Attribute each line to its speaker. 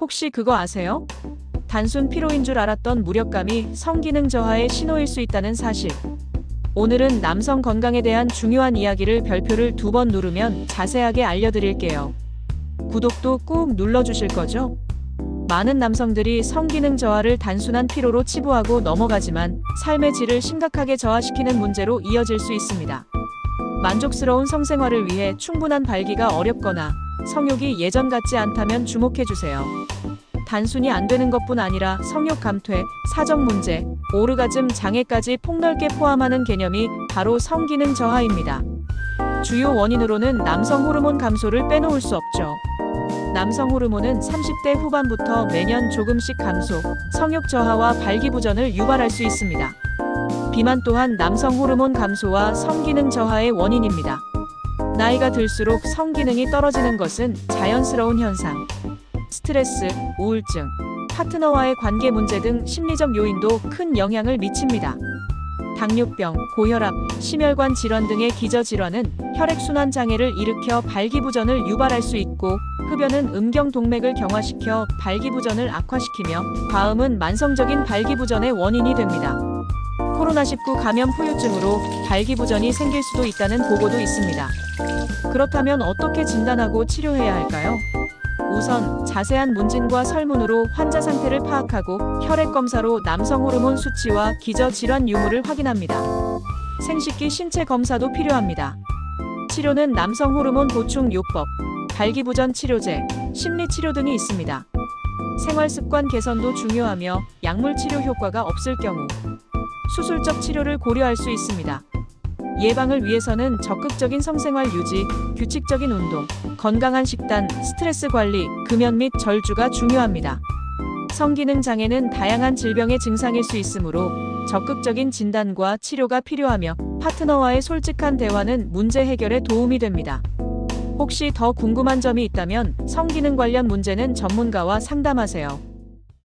Speaker 1: 혹시 그거 아세요? 단순 피로인 줄 알았던 무력감이 성기능 저하의 신호일 수 있다는 사실. 오늘은 남성 건강에 대한 중요한 이야기를 별표를 두 번 누르면 자세하게 알려드릴게요. 구독도 꾹 눌러주실 거죠? 많은 남성들이 성기능 저하를 단순한 피로로 치부하고 넘어가지만 삶의 질을 심각하게 저하시키는 문제로 이어질 수 있습니다. 만족스러운 성생활을 위해 충분한 발기가 어렵거나 성욕이 예전 같지 않다면 주목해주세요. 단순히 안 되는 것뿐 아니라 성욕 감퇴, 사정 문제, 오르가즘 장애까지 폭넓게 포함하는 개념이 바로 성기능 저하입니다. 주요 원인으로는 남성 호르몬 감소를 빼놓을 수 없죠. 남성 호르몬은 30대 후반부터 매년 조금씩 감소, 성욕 저하와 발기부전을 유발할 수 있습니다. 비만 또한 남성 호르몬 감소와 성기능 저하의 원인입니다. 나이가 들수록 성기능이 떨어지는 것은 자연스러운 현상. 스트레스, 우울증, 파트너와의 관계 문제 등 심리적 요인도 큰 영향을 미칩니다. 당뇨병, 고혈압, 심혈관 질환 등의 기저 질환은 혈액순환 장애를 일으켜 발기부전을 유발할 수 있고 흡연은 음경 동맥을 경화시켜 발기부전을 악화시키며 과음은 만성적인 발기부전의 원인이 됩니다. 코로나19 감염 후유증으로 발기부전이 생길 수도 있다는 보고도 있습니다. 그렇다면 어떻게 진단하고 치료해야 할까요? 우선 자세한 문진과 설문으로 환자 상태를 파악하고 혈액 검사로 남성 호르몬 수치와 기저 질환 유무를 확인합니다. 생식기 신체 검사도 필요합니다. 치료는 남성 호르몬 보충 요법, 발기부전 치료제, 심리 치료 등이 있습니다. 생활 습관 개선도 중요하며 약물 치료 효과가 없을 경우 수술적 치료를 고려할 수 있습니다. 예방을 위해서는 적극적인 성생활 유지, 규칙적인 운동, 건강한 식단, 스트레스 관리, 금연 및 절주가 중요합니다. 성기능 장애는 다양한 질병의 증상일 수 있으므로 적극적인 진단과 치료가 필요하며 파트너와의 솔직한 대화는 문제 해결에 도움이 됩니다. 혹시 더 궁금한 점이 있다면 성기능 관련 문제는 전문가와 상담하세요.